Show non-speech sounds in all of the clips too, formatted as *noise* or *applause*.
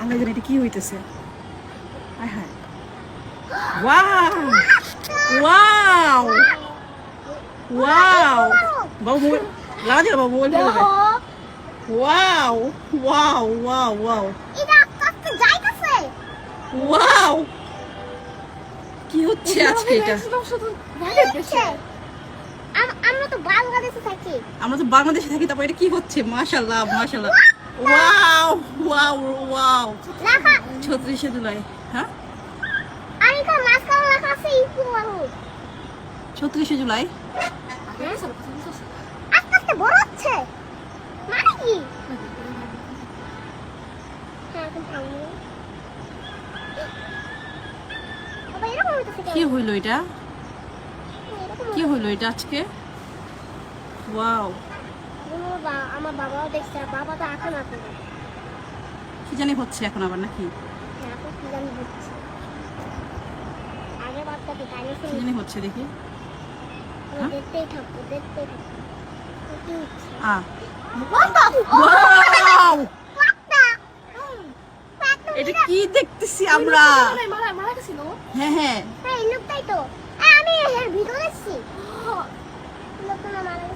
আল্লাহ জানে এটা কি হইতেছে। হায়। ওয়াও ওয়াও ওয়াও বাবু মোবাইল বাবু মোবাইল ফেলে ওয়াও ওয়াও ওয়াও ওয়াও এটা আস্তে আস্তে যাইতেছে। ওয়াও কি হচ্ছে আজকে এটা? আমরা তো বাংলাদেশে থাকি। আমরা তো বাংলাদেশে থাকি তারপর এটা কি হচ্ছে? মাশাল্লাহ মাশাল্লাহ ওয়াও ওয়াও ওয়াও লেখা ছত্রিশে জুলাই হ্যাঁ আমি তো মাঝখানে লেখা আছে ইকু মানুষ ছত্রিশে জুলাই আস্তে আস্তে বড় হচ্ছে মানে কি কি হইল এটা কি হইল এটা আজকে ওয়াও আমার বাবাও দেখছে বাবা তো এখন এখন কি জানি হচ্ছে এখন আবার নাকি? এখন কি জানি হচ্ছে। আগে বাচ্চাকে ডাইনোসর কি জানি হচ্ছে দেখি। হ্যাঁ? দেখতেই থাকব দেখতেই থাকব। কি হচ্ছে? আ। এটা কি দেখতেছি আমরা? হ্যাঁ হ্যাঁ। হ্যাঁ, এই লোকটাই তো। আমি এর ভিডিও দেখছি। *gasps* লোকটা মারা গেছে।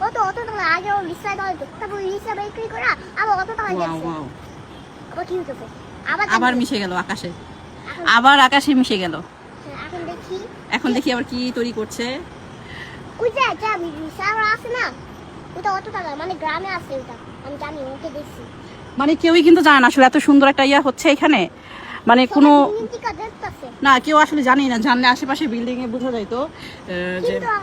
কত অত টাকা আগে ও রিক্সা দেওয়া তারপর রিক্সা বিক্রি করা আবার অত টাকা ওয়াও আবার কি হতেছে আবার আবার মিশে গেল আকাশে আবার আকাশে মিশে গেল এখন দেখি এখন দেখি আবার কি তৈরি করছে ওই যে একটা রিক্সাওয়ালা আছে না ওটা অত টাকা মানে গ্রামে আছে ওটা আমি জানি ওকে দেখছি মানে কেউই কিন্তু জানে না আসলে এত সুন্দর একটা ইয়া হচ্ছে এখানে। মানে কোনো না কেউ আসলে জানেই না জানলে আশেপাশে বিল্ডিং এ বোঝা যাইতো। আহ, যে কিন্তু ওয়াও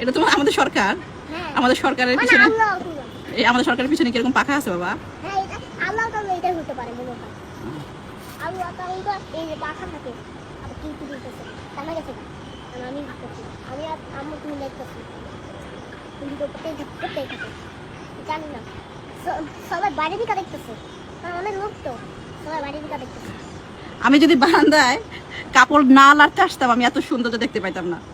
এটা তো আমাদের সরকার। আমাদের হ্যাঁ। আমাদের সরকারের মানে পিছনে এই আমাদের সরকারের পিছনে কীরকম পাখা আছে বাবা? সবাই বাইরে দিকে দেখতেছে। অনেক লোক তো। সবাই বাইরে দিকে দেখতেছে। আমি যদি বারান্দায় কাপড় না লাড়তে আসতাম আমি এত সৌন্দর্য দেখতে পাইতাম না। সুন্দর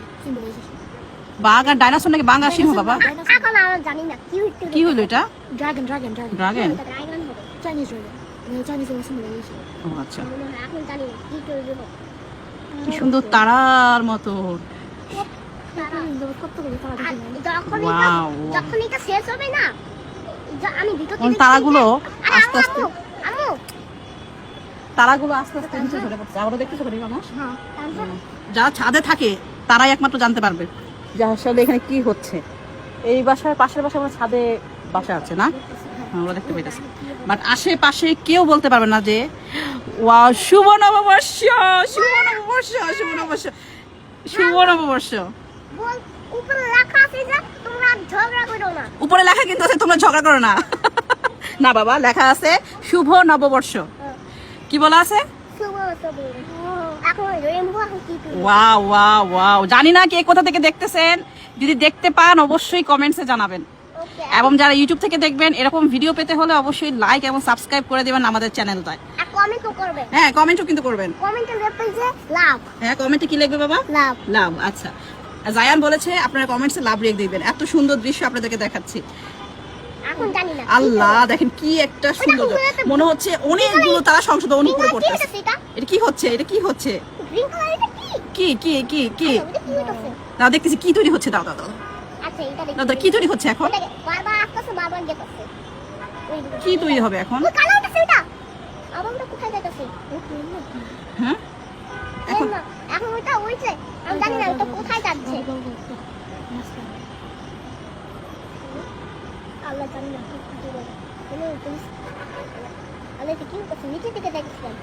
বাঘ আর ডাইনোসর নাকি বাঘ আর সিংহ বাবা? এখন আমরা জানি না। কি কি হলো এটা? Dragon dragon dragon. Dragon? Dragon. Chinese dragon Chinese symbolization ও আচ্ছা। এখন জানি না। কি সুন্দর তারার মতো। কতগুলো তারা আর দেখি যখন এটা Wow. যখন এটা শেষ হবে না আমি ভিতর থেকে তারাগুলো আস্তে আস্তে তারাগুলো আস্তে আস্তে নিচে ঝরে পড়ছে আবারও মানুষ হ্যাঁ যারা ছাদে থাকে তারাই একমাত্র জানতে পারবে। যে আসলে এখানে কি হচ্ছে? এই বাসার পাশের বাসা আমার ছাদে বাসা আছে না? হ্যাঁ, দেখতে পাইতেছে বাট আশেপাশে কেউ বলতে পারবে না যে ওয়া শুভ নববর্ষ শুভ নববর্ষ শুভ নববর্ষ শুভ নববর্ষ। উপরে লেখা কিন্তু আছে তোমরা ঝগড়া করো না। না বাবা লেখা আছে শুভ নববর্ষ। কি বলা আছে? শুভ শুভ এখন রেমবো এখন কি তৈরি ওয়াও ওয়াও ওয়াও জানি না কে কোথা থেকে দেখতেছেন। যদি দেখতে পান অবশ্যই কমেন্টসে জানাবেন। এবং যারা ইউটিউব থেকে দেখবেন এরকম ভিডিও পেতে হলে অবশ্যই লাইক এবং সাবস্ক্রাইব করে দেবেন আমাদের চ্যানেলটায় হ্যাঁ কমেন্টও কিন্তু করবেন। হ্যাঁ কমেন্টে কি লিখবে বাবা? লাভ আচ্ছা। জায়ান বলেছে আপনারা কমেন্টসে লাভ রেখে দিবেন। এত সুন্দর দৃশ্য আপনাদেরকে দেখাচ্ছি। আল্লাহ দেখেন কি একটা সুন্দর মনে হচ্ছে অনেকগুলো তারা সংশোধন উপরে এটা কি হচ্ছে? এটা কি হচ্ছে? কি? কি কি কি কি? এটা কি দেখতেছি তৈরি হচ্ছে? দাও দাও দাও। আচ্ছা দেখি। কি তৈরি হচ্ছে এখন? ওই কি তৈরি হবে এখন? ওটা ওটা হ্যাঁ এখন? এখন না। ওইটা ওইছে আমি জানি না ওটা কোথায় যাচ্ছে। আল্লাহ জানি না কি করে। কোনো পুলিশ এটা কি করছে? নিচে থেকে দেখছিলাম।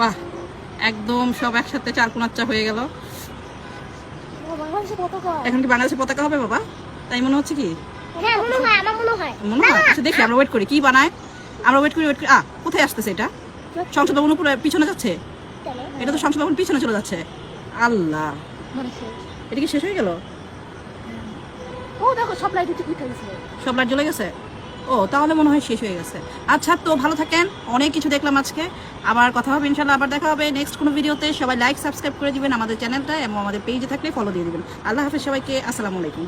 বাহ একদম সব একসাথে চার কোনাচ্চা হয়ে গেল। এখন কি বাংলাদেশের পতাকা হবে বাবা? তাই মনে হচ্ছে কি? হ্যাঁ মনে আমার আচ্ছা দেখি আমরা ওয়েট করি। কি বানায়? আমরা ওয়েট করি ওয়েট করি। আ কোথায় আসতেছে এটা? সংসদ ভবন উপরে পিছনে যাচ্ছে? এটা তো সংসদ ভবন পিছনে চলে যাচ্ছে। আল্লাহ। এটা কি শেষ হয়ে গেল? ও দেখো সব লাইট উঠে উঠে গেছে। সব লাইট জ্বলে গেছে? ও, তাহলে মনে হয় শেষ হয়ে গেছে। আচ্ছা তো ভালো থাকেন। অনেক কিছু দেখলাম আজকে। আবার কথা হবে, ইনশাল্লাহ আবার দেখা হবে নেক্সট কোনো ভিডিওতে সবাই লাইক সাবস্ক্রাইব করে দিবেন আমাদের চ্যানেলটা এবং আমাদের পেজে থাকলে ফলো দিয়ে দিবেন। আল্লাহ হাফিজ সবাইকে, আসসালামু আলাইকুম।